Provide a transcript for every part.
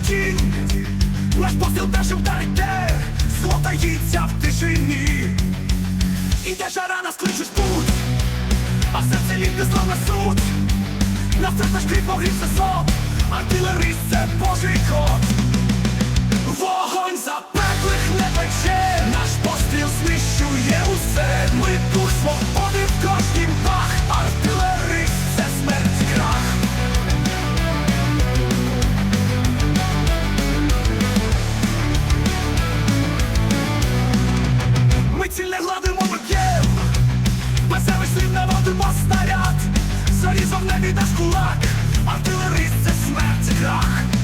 тінь, наш посил першим вдарите, зло таїться в тишині. І де жара, нас кличуть путь, а серце лід слав на суть, На все наш кріп погрівся сон, Небі наш кулак Артилерист це смерть і крах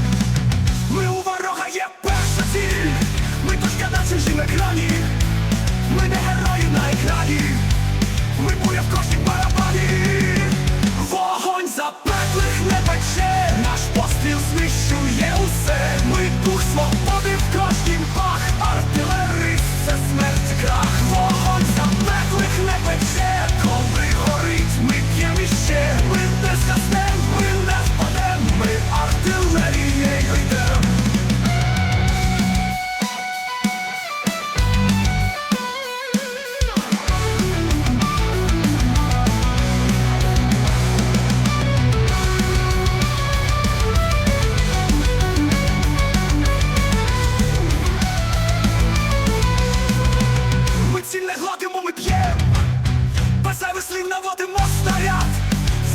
Наводимо снаряд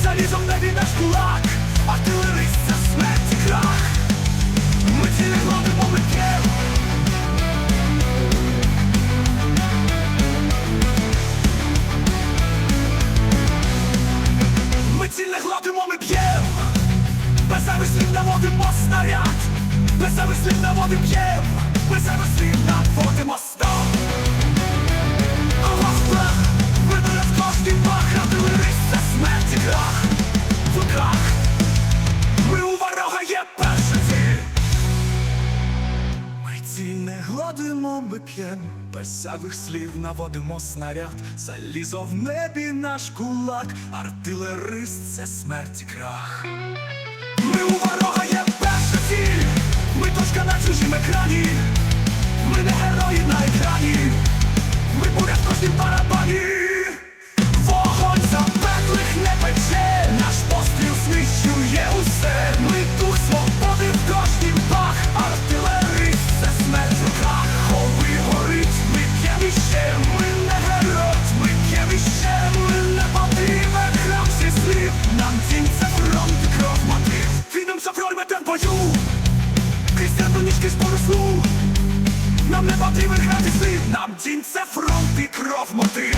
Залізом в небі наш кулак. Артилерист це смерть і крах. Ми ціль не гладимо, ми п'єм Ми ціль не гладимо, ми б'єм Без зайвих слів наводимо снаряд Без зайвих слів наводимо б'єм Без зайвих гладимо, ми п'єм Без зайвих слів наводимо снаряд. Залізо в небі наш кулак. Артилерист це смерть і крах. Ми у ворога є нам не потрібен грати слів, нам дінь це фронт і кров мотив